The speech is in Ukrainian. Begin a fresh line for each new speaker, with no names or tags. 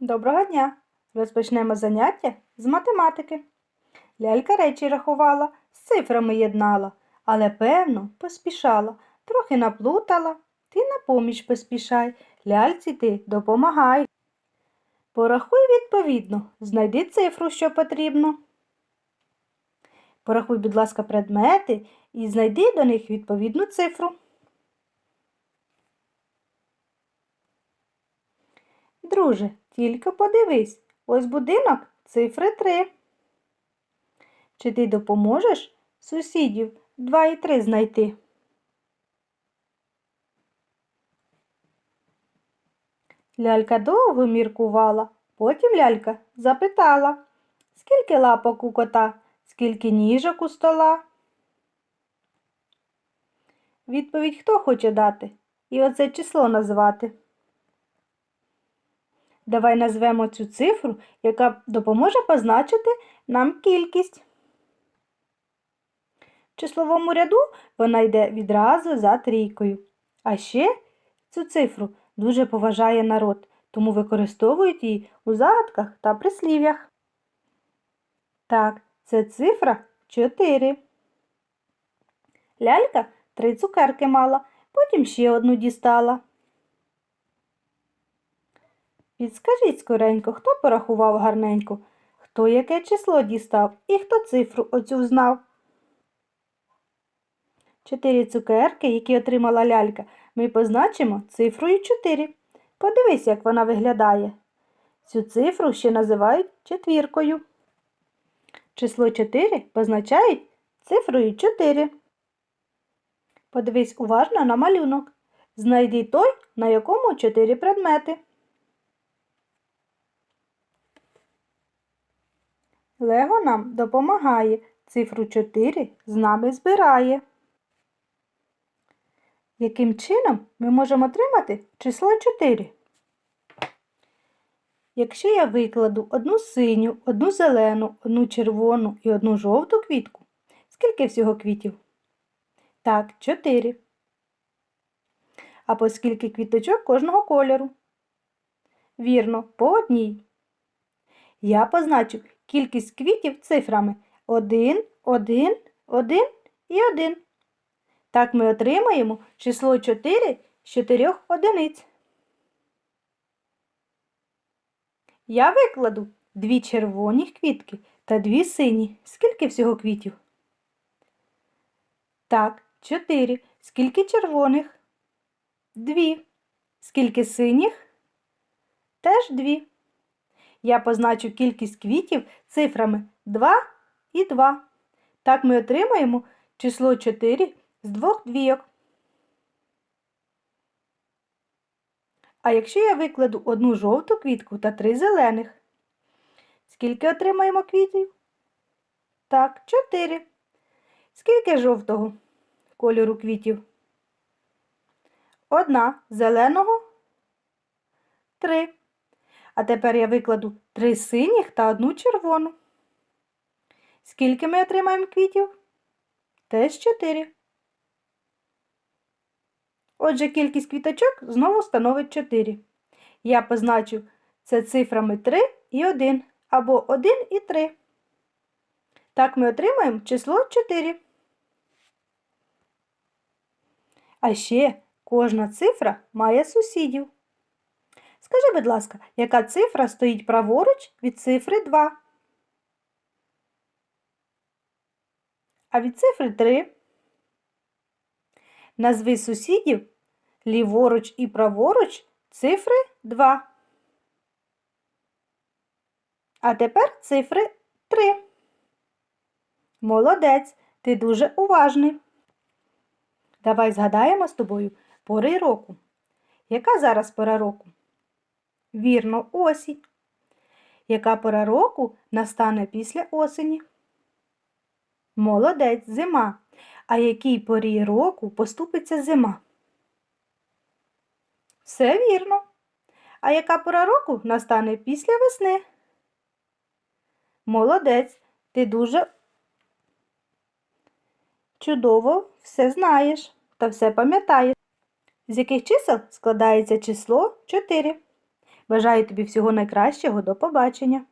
Доброго дня! Розпочнемо заняття з математики. Лялька речі рахувала, з цифрами єднала, але, певно, поспішала, трохи наплутала. Ти на поміч поспішай, ляльці ти допомагай. Порахуй відповідно, знайди цифру, що потрібно. Порахуй, будь ласка, предмети і знайди до них відповідну цифру. Друже, тільки подивись, ось будинок цифри 3. Чи ти допоможеш сусідів 2 і 3 знайти? Лялька довго міркувала, потім лялька запитала, скільки лапок у кота, скільки ніжок у стола. Відповідь хто хоче дати? І оце число назвати. Давай назвемо цю цифру, яка допоможе позначити нам кількість. В числовому ряду вона йде відразу за трійкою. А ще цю цифру дуже поважає народ, тому використовують її у загадках та прислів'ях. Так, це цифра 4. Лялька три цукерки мала, потім ще одну дістала. Підскажіть скоренько, хто порахував гарненько, хто яке число дістав і хто цифру оцю знав. Чотири цукерки, які отримала лялька, ми позначимо цифрою 4. Подивись, як вона виглядає. Цю цифру ще називають четвіркою. Число 4 позначають цифрою 4. Подивись уважно на малюнок. Знайди той, на якому 4 предмети. Лего нам допомагає, цифру 4 з нами збирає. Яким чином ми можемо отримати число 4? Якщо я викладу одну синю, одну зелену, одну червону і одну жовту квітку, скільки всього квітів? Так, 4. А по скільки квіточок кожного кольору? Вірно, по одній. Я позначу кількість квітів цифрами 1, 1, 1 і 1. Так ми отримаємо число 4 з 4 одиниць. Я викладу дві червоні квітки та дві сині. Скільки всього квітів? Так, 4. Скільки червоних? Дві. Скільки синіх? Теж дві. Я позначу кількість квітів цифрами 2 і 2. Так ми отримаємо число 4 з двох двійок. А якщо я викладу одну жовту квітку та три зелених, скільки отримаємо квітів? Так, 4. Скільки жовтого кольору квітів? Одна зеленого три. А тепер я викладу три синіх та одну червону. Скільки ми отримаємо квітів? Теж 4. Отже, кількість квіточок знову становить 4. Я позначу це цифрами 3 і 1 або 1 і 3. Так ми отримаємо число 4. А ще кожна цифра має сусідів. Скажи, будь ласка, яка цифра стоїть праворуч від цифри 2? А від цифри 3? Назви сусідів ліворуч і праворуч цифри 2. А тепер цифри 3. Молодець, ти дуже уважний. Давай згадаємо з тобою пори року. Яка зараз пора року? Вірно, осінь. Яка пора року настане після осені? Молодець, зима. А якій порі року поступиться зима? Все вірно. А яка пора року настане після весни? Молодець, ти дуже чудово все знаєш та все пам'ятаєш. З яких чисел складається число 4? Бажаю тобі всього найкращого. До побачення!